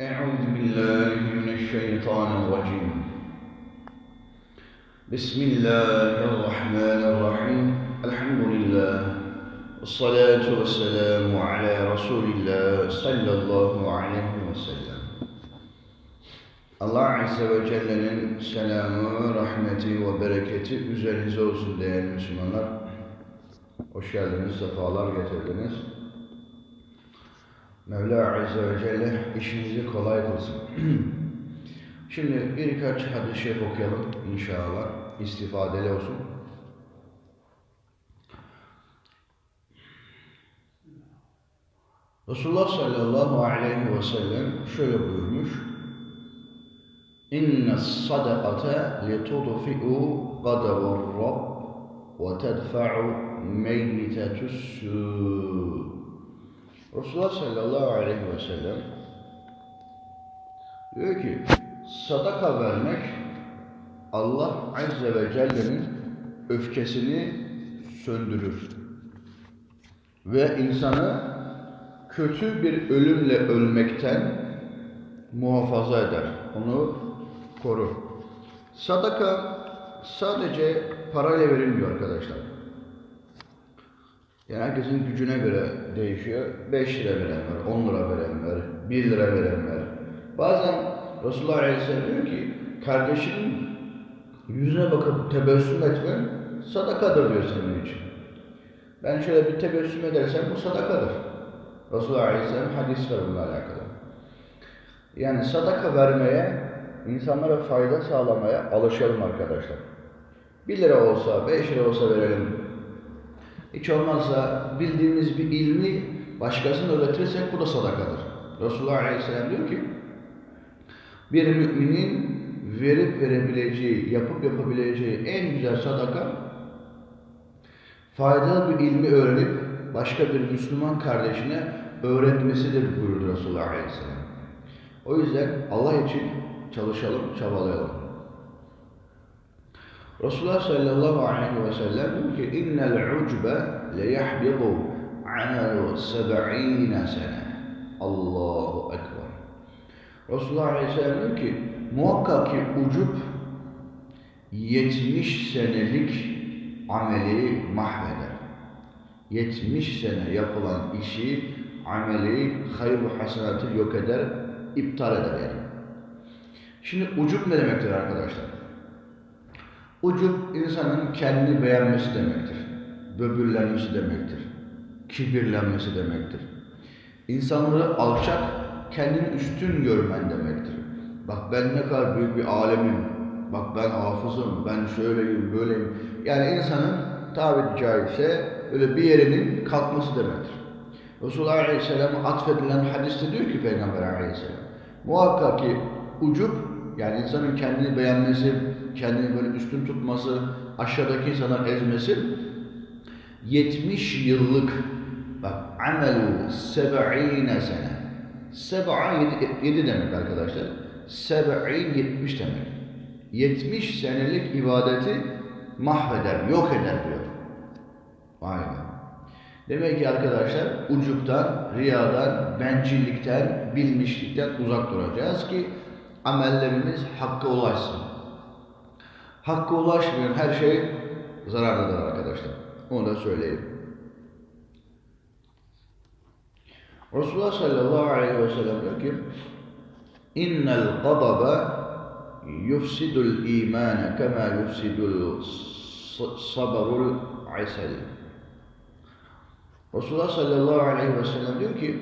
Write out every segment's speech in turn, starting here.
أعوذ بالله من الشيطان الرجيم بسم الله الرحمن الرحيم الحمد لله والصلاة والسلام على رسول الله صلى الله عليه وسلم Allah Azze ve Celle'nin selamı, rahmeti ve bereketi üzerinize olsun değerli Müslümanlar. Hoş geldiniz, sefalar getirdiniz. Mevla Azze ve Celle işinizi kolay kılsın. Şimdi birkaç hadis-i şerif okuyalım inşallah. istifadeli olsun. Resulullah sallallahu aleyhi ve sellem şöyle buyurmuş. İnne sadakate litudfi'u gadabur rabb ve tedfa'u meytetus Resulullah sallallahu aleyhi ve sellem diyor ki sadaka vermek Allah azze ve celle'nin öfkesini söndürür. Ve insanı kötü bir ölümle ölmekten muhafaza eder. Onu korur. Sadaka sadece parayla verilmiyor arkadaşlar. Yani herkesin gücüne göre değişiyor. 5 lira veren var, 10 lira veren var, 1 lira veren var. Bazen Resulullah Aleyhisselam diyor ki kardeşinin yüzüne bakıp tebessüm etmen sadakadır diyor senin için. Ben şöyle bir tebessüm edersem bu sadakadır. Resulullah Aleyhisselam hadis var bununla alakalı. Yani sadaka vermeye, insanlara fayda sağlamaya alışalım arkadaşlar. 1 lira olsa, 5 lira olsa verelim. Hiç olmazsa bildiğimiz bir ilmi başkasına öğretirsek bu da sadakadır. Resulullah Aleyhisselam diyor ki, bir müminin verip verebileceği, yapıp yapabileceği en güzel sadaka, faydalı bir ilmi öğrenip başka bir Müslüman kardeşine öğretmesidir buyurdu Resulullah Aleyhisselam. O yüzden Allah için çalışalım, çabalayalım. Resulullah sallallahu aleyhi ve sellem diyor ki innel ucbe le yahbidu amalu seb'ine sene. Allahu Ekber. Resulullah aleyhisselam diyor ki muhakkak ki ucup 70 senelik ameli mahveder. 70 sene yapılan işi, ameli, hayır hasenatı yok eder, iptal eder yani. Şimdi ucup ne demektir arkadaşlar? Ucup insanın kendini beğenmesi demektir. Böbürlenmesi demektir. Kibirlenmesi demektir. İnsanları alçak, kendini üstün görmen demektir. Bak ben ne kadar büyük bir alemim. Bak ben hafızım, ben şöyleyim, böyleyim. Yani insanın tabiri caizse öyle bir yerinin kalkması demektir. Resulullah Aleyhisselam atfedilen hadiste diyor ki Peygamber Aleyhisselam muhakkak ki ucup yani insanın kendini beğenmesi, kendini böyle üstün tutması, aşağıdaki insanlar ezmesi 70 yıllık bak amelu seb'ine sene. Seb'a 7 demek arkadaşlar. Seb'in 70 demek. 70 senelik ibadeti mahveder, yok eder diyor. Vay be. Demek ki arkadaşlar ucuktan, riyadan, bencillikten, bilmişlikten uzak duracağız ki amellerimiz hakka ulaşsın. Hakka ulaşmayan her şey zararlıdır arkadaşlar. Onu da söyleyeyim. Resulullah sallallahu aleyhi ve sellem diyor ki İnnel gadaba yufsidul imane kema yufsidul sabarul asel. Resulullah sallallahu aleyhi ve sellem diyor ki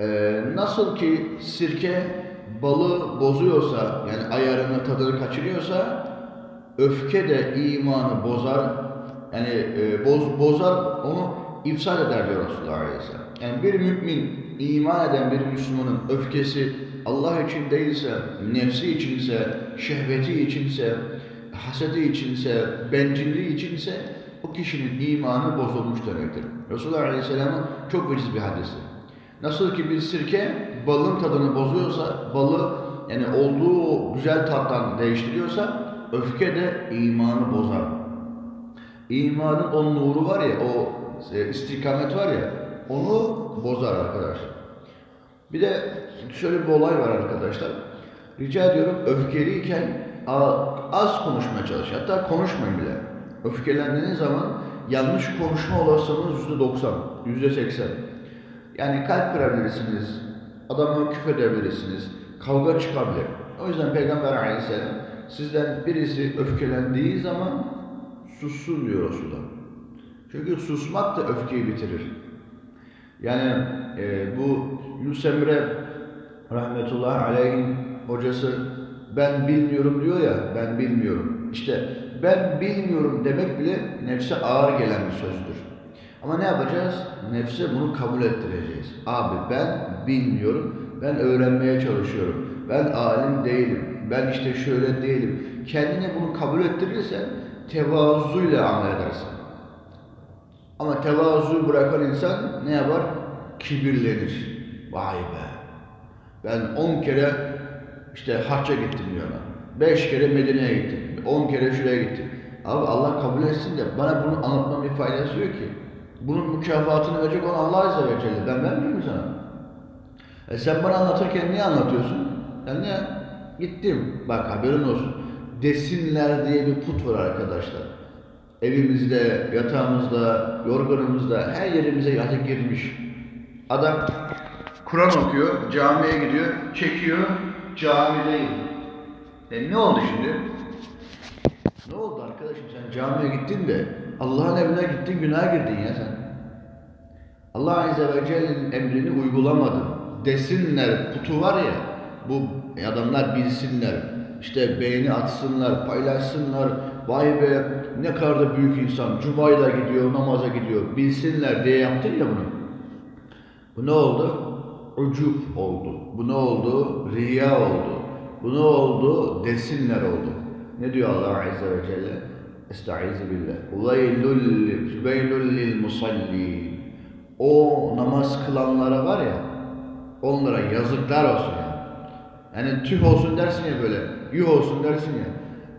e, nasıl ki sirke balı bozuyorsa yani ayarını tadını kaçırıyorsa öfke de imanı bozar yani e, boz, bozar onu ifsad eder diyor Resulullah Aleyhisselam. Yani bir mümin iman eden bir Müslümanın öfkesi Allah için değilse, nefsi içinse, şehveti içinse, hasedi içinse, bencilliği içinse o kişinin imanı bozulmuş demektir. Resulullah Aleyhisselam'ın çok veciz bir hadisi. Nasıl ki bir sirke balın tadını bozuyorsa, balı yani olduğu güzel tattan değiştiriyorsa, öfke de imanı bozar. İmanın o nuru var ya, o istikamet var ya, onu bozar arkadaşlar. Bir de şöyle bir olay var arkadaşlar. Rica ediyorum öfkeliyken az konuşmaya çalış. Hatta konuşmayın bile. Öfkelendiğiniz zaman yanlış konuşma olasılığınız yüzde doksan, yüzde seksen. Yani kalp kırabilirsiniz, adama küfredebilirsiniz, kavga çıkabilir. O yüzden Peygamber aleyhisselam sizden birisi öfkelendiği zaman sussun diyor Resulullah. Çünkü susmak da öfkeyi bitirir. Yani e, bu Yunus Emre rahmetullahi aleyhin hocası ben bilmiyorum diyor ya ben bilmiyorum. İşte ben bilmiyorum demek bile nefse ağır gelen bir sözdür. Ama ne yapacağız? Nefse bunu kabul ettireceğiz. Abi ben bilmiyorum, ben öğrenmeye çalışıyorum. Ben alim değilim, ben işte şöyle değilim. Kendine bunu kabul ettirirsen tevazuyla amel edersin. Ama tevazuyu bırakan insan ne yapar? Kibirlenir. Vay be. Ben on kere işte hacca gittim diyor adam. Beş kere Medine'ye gittim. On kere şuraya gittim. Abi Allah kabul etsin de bana bunu anlatmam bir faydası yok ki. Bunun mükafatını verecek olan Allah Azze ve Celle. Ben vermiyorum sana. E sen bana anlatırken niye anlatıyorsun? Ben ne? Gittim. Bak haberin olsun. Desinler diye bir put var arkadaşlar. Evimizde, yatağımızda, yorganımızda, her yerimize yatıp girmiş. Adam Kur'an okuyor, camiye gidiyor, çekiyor, camideyim. E ne oldu şimdi? Ne oldu arkadaşım sen camiye gittin de Allah'ın evine gittin günah girdin ya sen. Allah Azze ve Celle'nin emrini uygulamadın. Desinler putu var ya bu adamlar bilsinler. İşte beğeni atsınlar, paylaşsınlar. Vay be ne kadar da büyük insan. Cuma'ya da gidiyor, namaza gidiyor. Bilsinler diye yaptın ya bunu. Bu ne oldu? Ucup oldu. Bu ne oldu? Riya oldu. Bu ne oldu? Desinler oldu. Ne diyor Allah Azze ve Celle? Estaizu billah. Veylül, veylül lil musalli. O namaz kılanlara var ya, onlara yazıklar olsun ya. Yani tüh olsun dersin ya böyle, yuh olsun dersin ya.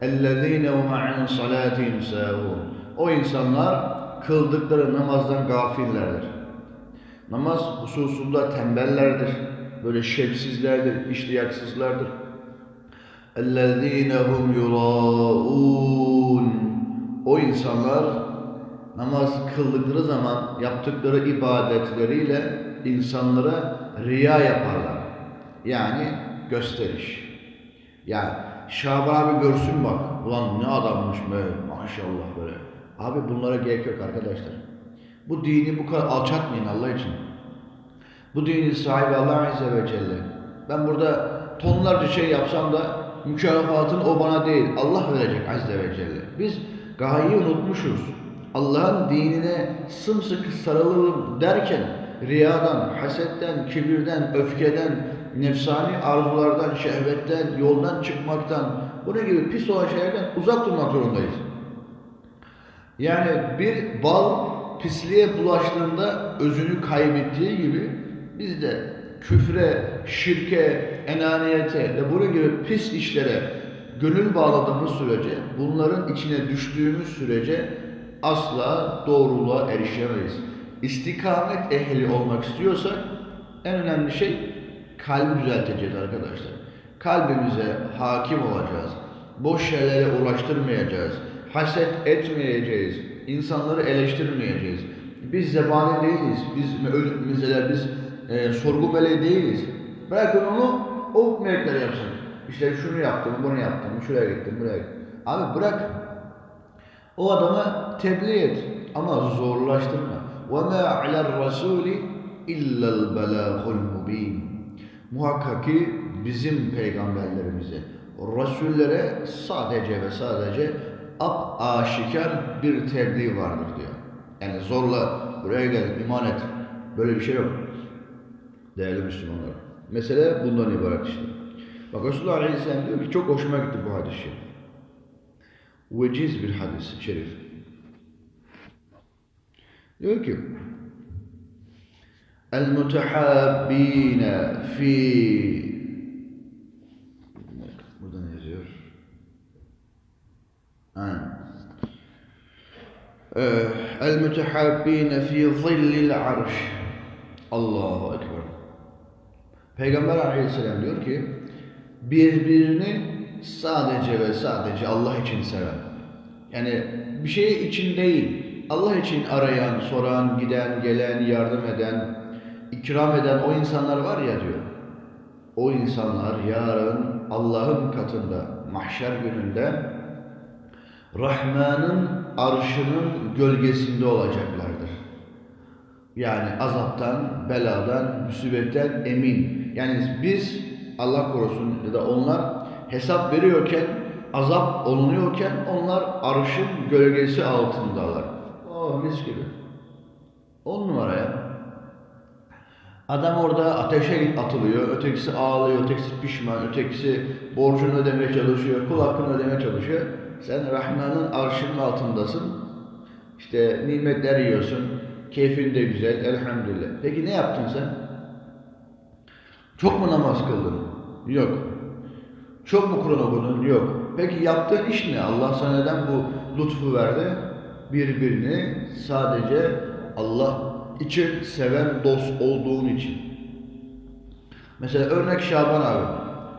اَلَّذ۪ينَ هُمْ عَنْ صَلَاتِهِمْ سَاهُونَ O insanlar kıldıkları namazdan gafillerdir. Namaz hususunda tembellerdir. Böyle şevsizlerdir, iştiyaksızlardır. اَلَّذ۪ينَ هُمْ يُرَاءُونَ o insanlar namaz kıldıkları zaman yaptıkları ibadetleriyle insanlara riya yaparlar. Yani gösteriş. Yani Şaban abi görsün bak. Ulan ne adammış be maşallah böyle. Abi bunlara gerek yok arkadaşlar. Bu dini bu kadar alçatmayın Allah için. Bu dinin sahibi Allah Azze ve Celle. Ben burada tonlarca şey yapsam da mükafatın o bana değil. Allah verecek Azze ve Celle. Biz gayeyi unutmuşuz. Allah'ın dinine sımsıkı sarılalım derken riyadan, hasetten, kibirden, öfkeden, nefsani arzulardan, şehvetten, yoldan çıkmaktan, bunun gibi pis olan şeylerden uzak durmak zorundayız. Yani bir bal pisliğe bulaştığında özünü kaybettiği gibi biz de küfre, şirke, enaniyete ve bunun gibi pis işlere gönül bağladığımız sürece, bunların içine düştüğümüz sürece asla doğruluğa erişemeyiz. İstikamet ehli olmak istiyorsak en önemli şey kalbi düzelteceğiz arkadaşlar. Kalbimize hakim olacağız. Boş şeylere ulaştırmayacağız. Haset etmeyeceğiz. İnsanları eleştirmeyeceğiz. Biz zebani değiliz. Biz mesela biz e, sorgu meleği değiliz. Bırakın onu o melekler yapsın. İşte şunu yaptım, bunu yaptım, şuraya gittim, buraya gittim. Abi bırak. O adama tebliğ et ama zorlaştırma. وَمَا عَلَى الرَّسُولِ اِلَّا الْبَلَاغُ الْمُب۪ينَ Muhakkak ki bizim peygamberlerimize, Resullere sadece ve sadece ap aşikar bir tebliğ vardır diyor. Yani zorla buraya gel, iman et. Böyle bir şey yok. Değerli Müslümanlar. Mesele bundan ibaret işte. Bak Resulullah Aleyhisselam diyor ki çok hoşuma gitti bu hadis-i şerif. Veciz bir hadis-i şerif. Diyor ki El mutahabbine fi Burada ne yazıyor? Aynen. Ee, El mutahabbine fi zillil arş. Allahu Ekber. Peygamber Aleyhisselam diyor ki birbirini sadece ve sadece Allah için seven. Yani bir şey için değil, Allah için arayan, soran, giden, gelen, yardım eden, ikram eden o insanlar var ya diyor. O insanlar yarın Allah'ın katında, mahşer gününde Rahman'ın arşının gölgesinde olacaklardır. Yani azaptan, beladan, musibetten emin. Yani biz Allah korusun ya da onlar hesap veriyorken, azap olunuyorken onlar arşın gölgesi altındalar. Oh mis gibi. On numaraya. Adam orada ateşe atılıyor, ötekisi ağlıyor, ötekisi pişman, ötekisi borcunu ödemeye çalışıyor, kul hakkını ödemeye çalışıyor. Sen Rahman'ın arşının altındasın. İşte nimetler yiyorsun, keyfin de güzel, elhamdülillah. Peki ne yaptın sen? Çok mu namaz kıldın? Yok. Çok mu Kur'an okudun? Yok. Peki yaptığın iş ne? Allah sana neden bu lütfu verdi? Birbirini sadece Allah için seven dost olduğun için. Mesela örnek Şaban abi.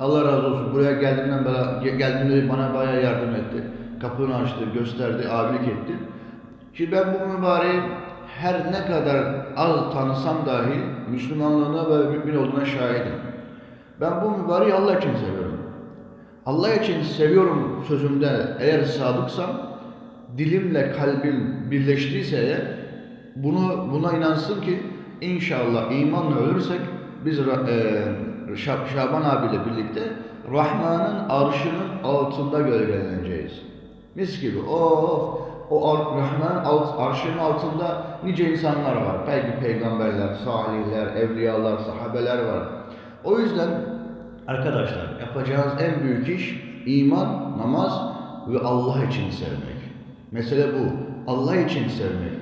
Allah razı olsun. Buraya geldiğinden beri, geldiğinde bana bayağı yardım etti. Kapını açtı, gösterdi, abilik etti. Şimdi ben bu mübareği her ne kadar az tanısam dahi Müslümanlığına ve mümin olduğuna şahidim. Ben bu mübareği Allah için seviyorum. Allah için seviyorum sözümde eğer sadıksam, dilimle kalbim birleştiyse eğer, bunu buna inansın ki inşallah imanla ölürsek biz e, Şab Şaban abiyle birlikte Rahman'ın arşının altında gölgeleneceğiz. Mis gibi. Of! O Rahman alt, arşının altında nice insanlar var. Belki peygamberler, salihler, evliyalar, sahabeler var. O yüzden arkadaşlar yapacağınız en büyük iş iman, namaz ve Allah için sevmek. Mesele bu. Allah için sevmek.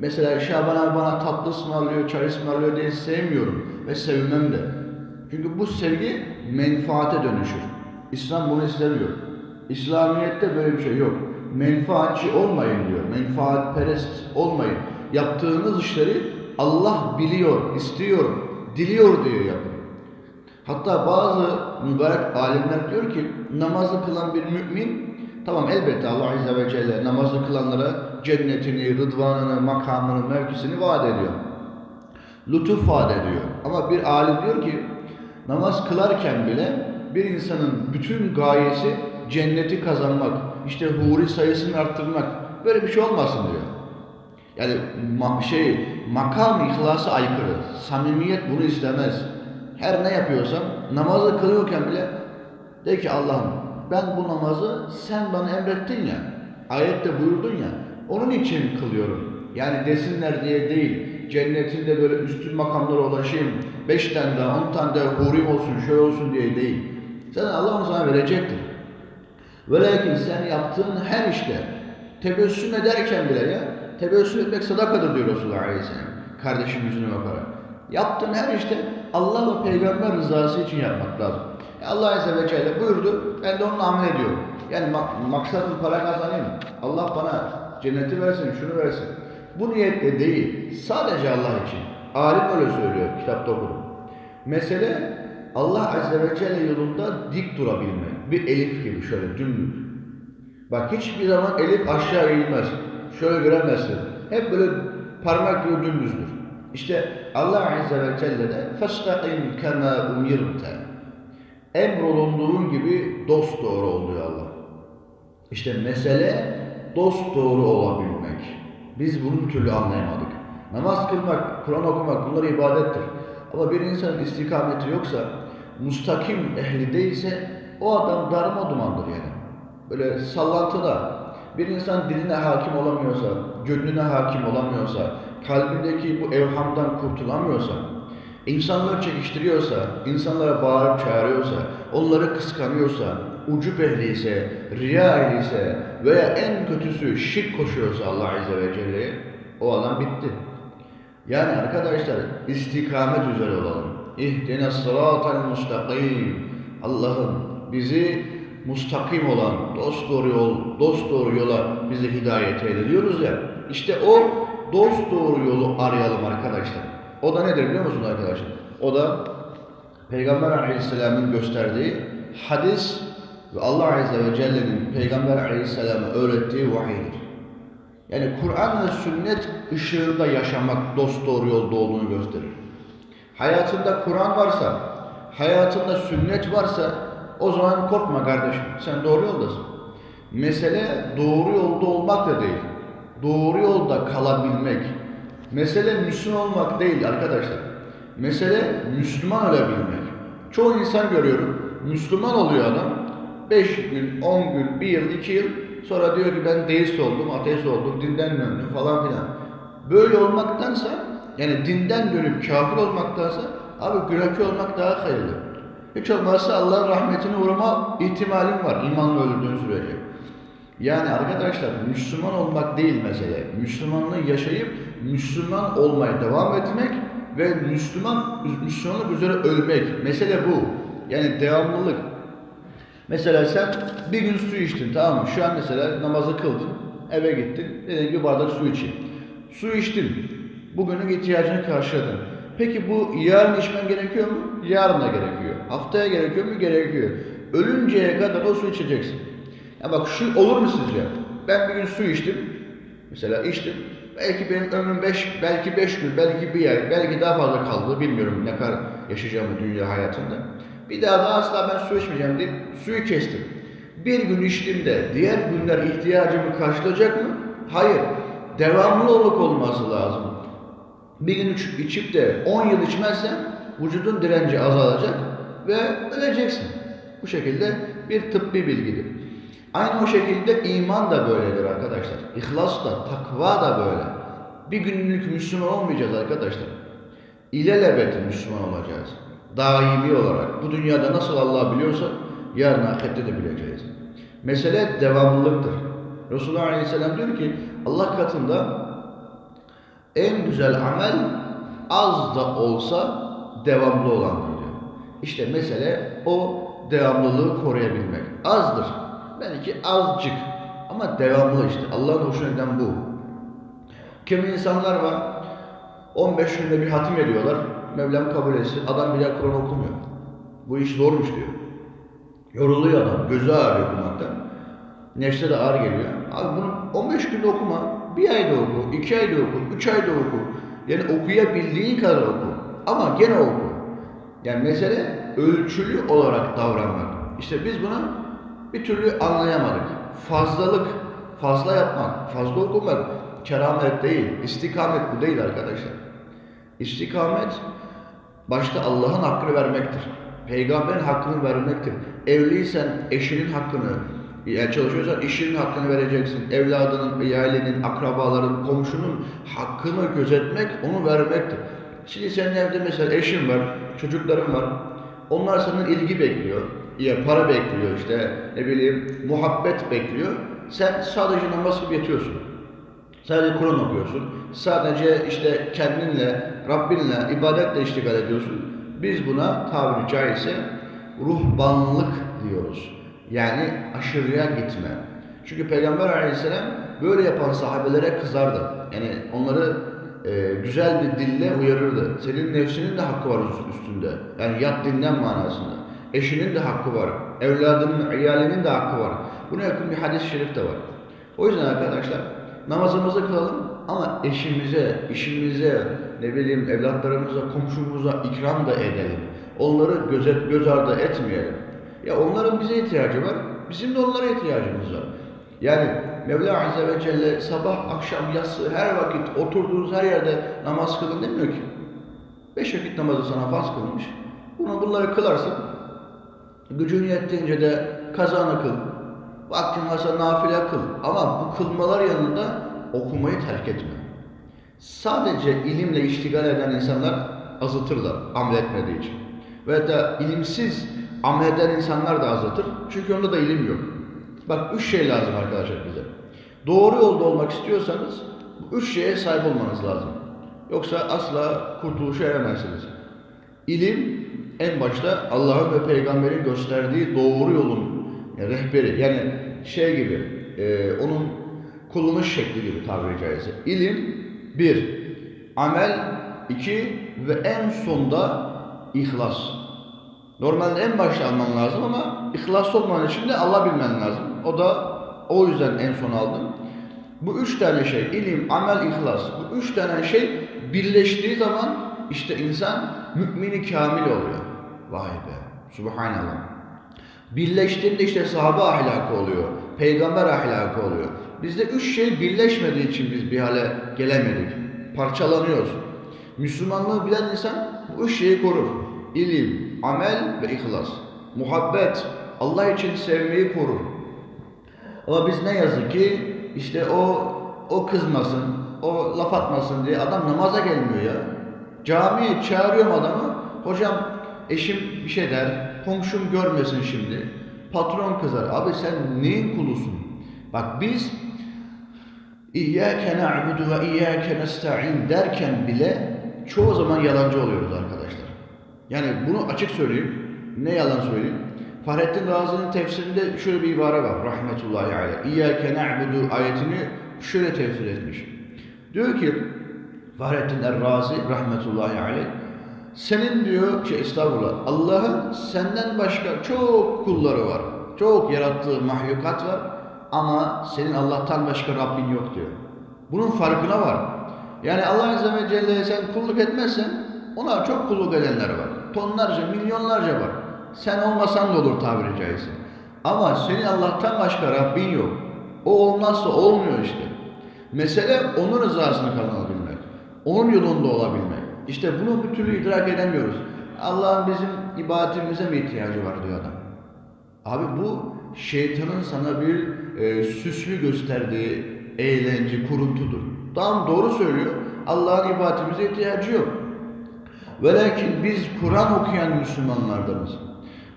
Mesela Şaban abi bana tatlı ısmarlıyor, çay ısmarlıyor diye sevmiyorum ve sevmem de. Çünkü bu sevgi menfaate dönüşür. İslam bunu istemiyor. İslamiyet'te böyle bir şey yok. Menfaatçi olmayın diyor. Menfaatperest olmayın. Yaptığınız işleri Allah biliyor, istiyor, diliyor diyor yapın. Hatta bazı mübarek alimler diyor ki namazı kılan bir mümin tamam elbette Allah Azze ve Celle namazı kılanlara cennetini, rıdvanını, makamını, mevkisini vaat ediyor. Lütuf vaat ediyor. Ama bir alim diyor ki namaz kılarken bile bir insanın bütün gayesi cenneti kazanmak, işte huri sayısını arttırmak. Böyle bir şey olmasın diyor. Yani şey makam ihlası aykırı. Samimiyet bunu istemez. Her ne yapıyorsam namazı kılıyorken bile de ki Allah'ım ben bu namazı sen bana emrettin ya. Ayette buyurdun ya. Onun için kılıyorum. Yani desinler diye değil. Cennetinde böyle üstün makamlara ulaşayım. Beş tane daha, on tane daha hurim olsun, şöyle olsun diye değil. Sen Allah onu sana verecektir. Ve lakin sen yaptığın her işte tebessüm ederken bile ya, tebessüm etmek sadakadır diyor Resulullah Aleyhisselam. Kardeşim yüzüne bakarak. Yaptığın her işte Allah ve peygamber rızası için yapmak lazım. E Allah Azze ve Celle buyurdu, ben de onunla amel ediyorum. Yani mak maksadım para kazanayım. Allah bana cenneti versin, şunu versin. Bu niyetle değil, sadece Allah için. Alim öyle söylüyor, kitapta okudum. Mesele Allah Azze ve Celle yolunda dik durabilmek. Bir elif gibi şöyle dümdüz. Bak hiçbir zaman elif aşağı eğilmez. Şöyle göremezsin. Hep böyle parmak gibi dümdüzdür. İşte Allah Azze ve Celle de فَاسْتَقِمْ كَمَا اُمِرْتَ Emrolunduğun gibi dost doğru oluyor Allah. İşte mesele dost doğru olabilmek. Biz bunu bir türlü anlayamadık. Namaz kılmak, Kur'an okumak bunlar ibadettir. Ama bir insanın istikameti yoksa, mustakim ehli değilse o adam darma dumandır yani. Böyle sallantıda. Bir insan diline hakim olamıyorsa, gönlüne hakim olamıyorsa, kalbindeki bu evhamdan kurtulamıyorsa, insanları çekiştiriyorsa, insanlara bağırıp çağırıyorsa, onları kıskanıyorsa, ucu ehliyse, riya ehliyse veya en kötüsü şirk koşuyorsa Allah Azze ve Celle'ye o adam bitti. Yani arkadaşlar istikamet üzere olalım. İhdine sıratel mustakim. Allah'ım bizi mustakim olan dost doğru yol, dost doğru yola bizi hidayet eyle diyoruz ya. İşte o dost doğru yolu arayalım arkadaşlar. O da nedir biliyor musunuz arkadaşlar? O da Peygamber Aleyhisselam'ın gösterdiği hadis ve Allah Azze ve Celle'nin Peygamber Aleyhisselam'a öğrettiği vahiydir. Yani Kur'an ve sünnet ışığında yaşamak dost doğru yolda olduğunu gösterir. Hayatında Kur'an varsa, hayatında sünnet varsa o zaman korkma kardeşim. Sen doğru yoldasın. Mesele doğru yolda olmak da değil. Doğru yolda kalabilmek. Mesele Müslüman olmak değil arkadaşlar. Mesele Müslüman olabilmek. Çoğu insan görüyorum. Müslüman oluyor adam. 5 gün, 10 gün, 1 yıl, 2 yıl sonra diyor ki ben deist oldum, ateist oldum, dinden döndüm falan filan. Böyle olmaktansa yani dinden dönüp kafir olmaktansa abi günahkar olmak daha hayırlı. Hiç olmazsa Allah'ın rahmetine uğrama ihtimalin var imanla öldüğün sürece. Yani arkadaşlar Müslüman olmak değil mesele. Müslümanlığı yaşayıp Müslüman olmaya devam etmek ve Müslüman Müslümanlık üzere ölmek. Mesele bu. Yani devamlılık. Mesela sen bir gün su içtin tamam mı? Şu an mesela namazı kıldın, eve gittin, dedin bir bardak su için. Su içtin, bugünün ihtiyacını karşıladın. Peki bu yarın içmen gerekiyor mu? Yarın da gerekiyor. Haftaya gerekiyor mu? Gerekiyor. Ölünceye kadar o su içeceksin. Ya bak şu olur mu sizce? Ben bir gün su içtim. Mesela içtim. Belki benim ömrüm 5, belki 5 gün, belki bir ay, belki daha fazla kaldı. Bilmiyorum ne kadar yaşayacağımı dünya hayatında. Bir daha da asla ben su içmeyeceğim deyip suyu kestim. Bir gün içtiğimde diğer günler ihtiyacımı karşılayacak mı? Hayır. Devamlılık olması lazım. Bir gün iç- içip de 10 yıl içmezsen vücudun direnci azalacak ve öleceksin. Bu şekilde bir tıbbi bilgidir. Aynı o şekilde iman da böyledir arkadaşlar. İhlas da, takva da böyle. Bir günlük Müslüman olmayacağız arkadaşlar. İlelebet Müslüman olacağız. Daimi olarak. Bu dünyada nasıl Allah biliyorsa yarın ahirette de bileceğiz. Mesele devamlılıktır. Resulullah Aleyhisselam diyor ki Allah katında en güzel amel az da olsa devamlı olandır diyor. İşte mesele o devamlılığı koruyabilmek. Azdır. Belki azıcık ama devamlı işte. Allah'ın hoşuna giden bu. Kimi insanlar var 15 günde bir hatim ediyorlar. Mevlam kabul etsin. Adam bile Kur'an okumuyor. Bu iş zormuş diyor. Yoruluyor adam. Gözü ağrıyor okumaktan. Nefse de ağır geliyor. Abi bunu 15 günde okuma. Bir ayda oku, iki ayda oku, üç ayda oku. Yani okuyabildiğin kadar oku. Ama gene oku. Yani mesele ölçülü olarak davranmak. İşte biz bunu bir türlü anlayamadık. Fazlalık, fazla yapmak, fazla okumak keramet değil. İstikamet bu değil arkadaşlar. İstikamet başta Allah'ın hakkını vermektir. Peygamberin hakkını vermektir. Evliysen eşinin hakkını, yani çalışıyorsan işinin hakkını vereceksin. Evladının, ailenin, akrabaların, komşunun hakkını gözetmek, onu vermektir. Şimdi senin evde mesela eşin var, çocukların var. Onlar senden ilgi bekliyor. Ya para bekliyor işte, ne bileyim muhabbet bekliyor. Sen sadece namaz kılıp yatıyorsun. Sadece Kur'an okuyorsun. Sadece işte kendinle, Rabbinle, ibadetle iştigal ediyorsun. Biz buna tabiri caizse ruhbanlık diyoruz. Yani aşırıya gitme. Çünkü Peygamber aleyhisselam böyle yapan sahabelere kızardı. Yani onları e, güzel bir dille uyarırdı. Senin nefsinin de hakkı var üst- üstünde. Yani yat dinlen manasında. Eşinin de hakkı var. Evladının, iyalinin de hakkı var. Buna yakın bir hadis-i şerif de var. O yüzden arkadaşlar namazımızı kılalım ama eşimize, işimize, ne bileyim evlatlarımıza, komşumuza ikram da edelim. Onları gözet, göz ardı etmeyelim. Ya onların bize ihtiyacı var, bizim de onlara ihtiyacımız var. Yani Mevla Azze ve Celle sabah, akşam, yatsı her vakit oturduğunuz her yerde namaz kılın demiyor ki. Beş vakit namazı sana farz kılmış. Bunu bunları kılarsın. Gücün yettiğince de kazanı kıl. Vaktin varsa nafile kıl. Ama bu kılmalar yanında okumayı terk etme. Sadece ilimle iştigal eden insanlar azıtırlar amel etmediği için. Ve da ilimsiz amel eden insanlar da azaltır. Çünkü onda da ilim yok. Bak üç şey lazım arkadaşlar bize. Doğru yolda olmak istiyorsanız bu üç şeye sahip olmanız lazım. Yoksa asla kurtuluşa eremezsiniz. İlim en başta Allah'ın ve peygamberin gösterdiği doğru yolun rehberi. Yani şey gibi e, onun kullanış şekli gibi tabiri caizse. İlim bir, amel iki ve en sonda ihlas. Normalde en başta alman lazım ama ihlas olman için de Allah bilmen lazım. O da o yüzden en son aldım. Bu üç tane şey, ilim, amel, ihlas. Bu üç tane şey birleştiği zaman işte insan mümini kamil oluyor. Vay be, subhanallah. Birleştiğinde işte sahabe ahlakı oluyor, peygamber ahlakı oluyor. Bizde üç şey birleşmediği için biz bir hale gelemedik. Parçalanıyoruz. Müslümanlığı bilen insan bu üç şeyi korur. İlim, amel ve ihlas. Muhabbet, Allah için sevmeyi korur. Ama biz ne yazık ki işte o o kızmasın, o laf atmasın diye adam namaza gelmiyor ya. Camiye çağırıyorum adamı. Hocam eşim bir şey der, komşum görmesin şimdi. Patron kızar. Abi sen neyin kulusun? Bak biz İyyâke na'budu ve iyyâke nesta'in derken bile çoğu zaman yalancı oluyoruz arkadaşlar. Yani bunu açık söyleyeyim. Ne yalan söyleyeyim. Fahrettin Razi'nin tefsirinde şöyle bir ibare var. Rahmetullahi aleyh. İyyâke na'budu ayetini şöyle tefsir etmiş. Diyor ki Fahrettin Er-Razi rahmetullahi aleyh senin diyor şey estağfurullah Allah'ın senden başka çok kulları var. Çok yarattığı mahlukat var ama senin Allah'tan başka Rabbin yok diyor. Bunun farkına var. Yani Allah Azze ve Celle'ye sen kulluk etmezsen ona çok kulluk edenler var. Tonlarca, milyonlarca var. Sen olmasan da olur tabiri caizse. Ama senin Allah'tan başka Rabbin yok. O olmazsa olmuyor işte. Mesele onun rızasını kazanabilmek. Onun yolunda olabilmek. İşte bunu bir türlü idrak edemiyoruz. Allah'ın bizim ibadetimize mi ihtiyacı var diyor adam. Abi bu şeytanın sana bir e, süslü gösterdiği eğlence, kuruntudur. Tam doğru söylüyor. Allah'ın ibadetimize ihtiyacı yok. Ve lakin biz Kur'an okuyan Müslümanlardanız.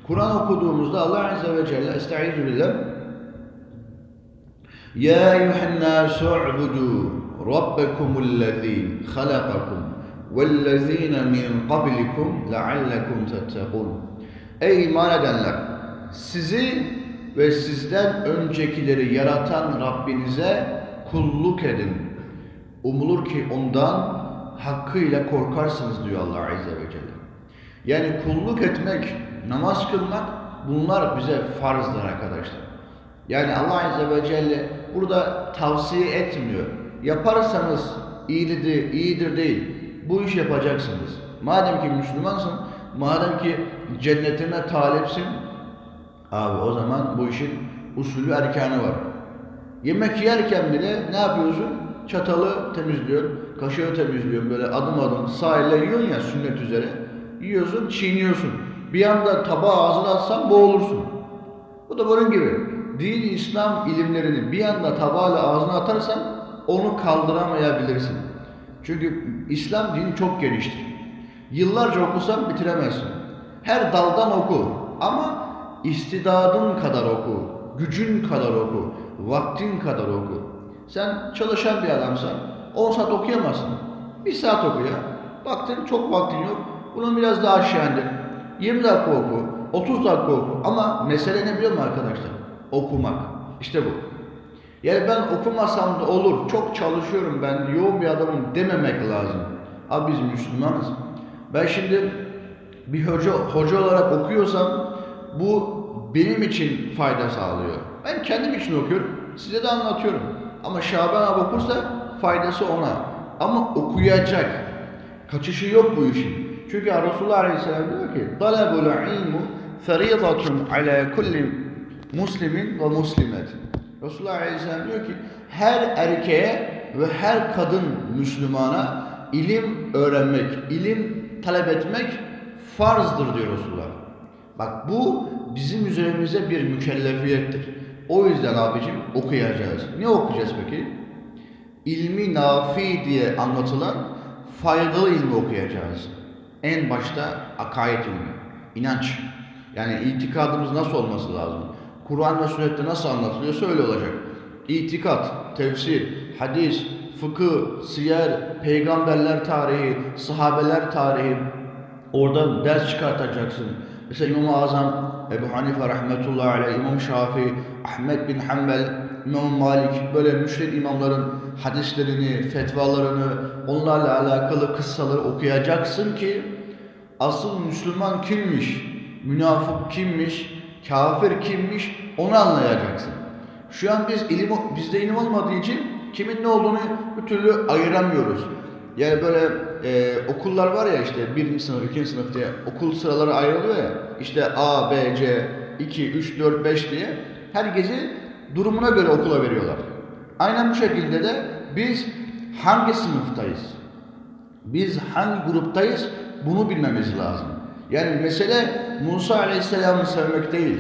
Kur'an okuduğumuzda Allah Azze ve Celle Estaizu billah Ya eyyühen nâsü u'budu rabbekumullezî halakakum vellezîne min qablikum leallekum tettekûn Ey iman edenler! Sizi ve sizden öncekileri yaratan Rabbinize kulluk edin. Umulur ki ondan hakkıyla korkarsınız diyor Allah Azze ve Celle. Yani kulluk etmek, namaz kılmak bunlar bize farzdır arkadaşlar. Yani Allah Azze ve Celle burada tavsiye etmiyor. Yaparsanız iyidir, iyidir değil. Bu iş yapacaksınız. Madem ki Müslümansın, madem ki cennetine talipsin, abi o zaman bu işin usulü erkanı var. Yemek yerken bile ne yapıyorsun? Çatalı temizliyorsun, kaşığı temizliyorsun böyle adım adım sağ elle yiyorsun ya sünnet üzere. Yiyorsun, çiğniyorsun. Bir anda tabağı ağzına atsan boğulursun. Bu da bunun gibi. Din İslam ilimlerini bir anda tabağıyla ağzına atarsan onu kaldıramayabilirsin. Çünkü İslam dini çok geniştir. Yıllarca okusan bitiremezsin. Her daldan oku ama istidadın kadar oku, gücün kadar oku, vaktin kadar oku. Sen çalışan bir adamsan 10 saat okuyamazsın. Bir saat oku ya. Baktın çok vaktin yok. Bunu biraz daha aşağı indir. 20 dakika oku, 30 dakika oku. Ama mesele ne biliyor musun arkadaşlar? Okumak. İşte bu. Yani ben okumasam da olur, çok çalışıyorum ben, yoğun bir adamım dememek lazım. Abi biz Müslümanız. Ben şimdi bir hoca, hoca olarak okuyorsam bu benim için fayda sağlıyor. Ben kendim için okuyorum, size de anlatıyorum. Ama Şaban abi okursa faydası ona. Ama okuyacak. Kaçışı yok bu işin. Çünkü Resulullah Aleyhisselam diyor ki ilmu feridatun ala kulli muslimin ve muslimetin. Resulullah Aleyhisselam diyor ki her erkeğe ve her kadın Müslümana ilim öğrenmek, ilim talep etmek farzdır diyor Resulullah. Bak bu bizim üzerimize bir mükellefiyettir. O yüzden abicim okuyacağız. Ne okuyacağız peki? İlmi nafi diye anlatılan faydalı ilmi okuyacağız. En başta akaid ilmi, inanç. Yani itikadımız nasıl olması lazım? Kur'an ve sünnette nasıl anlatılıyorsa öyle olacak. İtikat, tefsir, hadis, fıkıh, siyer, peygamberler tarihi, sahabeler tarihi, oradan ders çıkartacaksın. Mesela İmam-ı Azam, Ebu Hanife rahmetullahi aleyh, İmam Şafii, Ahmet bin Hanbel, İmam Malik, böyle müşrid imamların hadislerini, fetvalarını, onlarla alakalı kıssaları okuyacaksın ki asıl Müslüman kimmiş? münafık kimmiş, kafir kimmiş onu anlayacaksın. Şu an biz ilim, bizde ilim olmadığı için kimin ne olduğunu bir türlü ayıramıyoruz. Yani böyle e, okullar var ya işte birinci sınıf, ikinci sınıf diye okul sıraları ayrılıyor ya. İşte A, B, C, 2, 3, 4, 5 diye herkesi durumuna göre okula veriyorlar. Aynen bu şekilde de biz hangi sınıftayız? Biz hangi gruptayız? Bunu bilmemiz lazım. Yani mesele Musa Aleyhisselam'ı sevmek değil.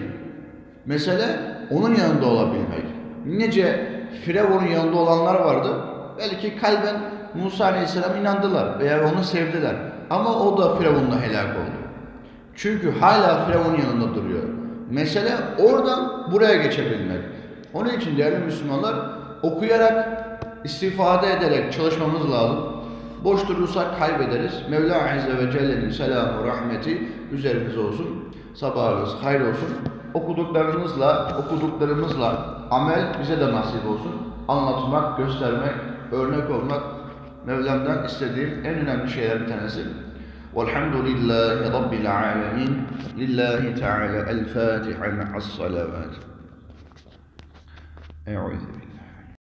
Mesele onun yanında olabilmek. Nice Firavun'un yanında olanlar vardı. Belki kalben Musa Aleyhisselam inandılar veya onu sevdiler. Ama o da Firavun'la helak oldu. Çünkü hala Firavun yanında duruyor. Mesele oradan buraya geçebilmek. Onun için değerli Müslümanlar okuyarak, istifade ederek çalışmamız lazım. Boş durursak kaybederiz. Mevla Azze ve Celle'nin selamı, rahmeti üzerimize olsun. Sabahınız hayır olsun. Okuduklarımızla, okuduklarımızla amel bize de nasip olsun. Anlatmak, göstermek, örnek olmak Mevlam'dan istediğim en önemli şeyler bir tanesi. والحمد لله رب العالمين لله تعالى الفاتحة مع الصلوات أعوذ بالله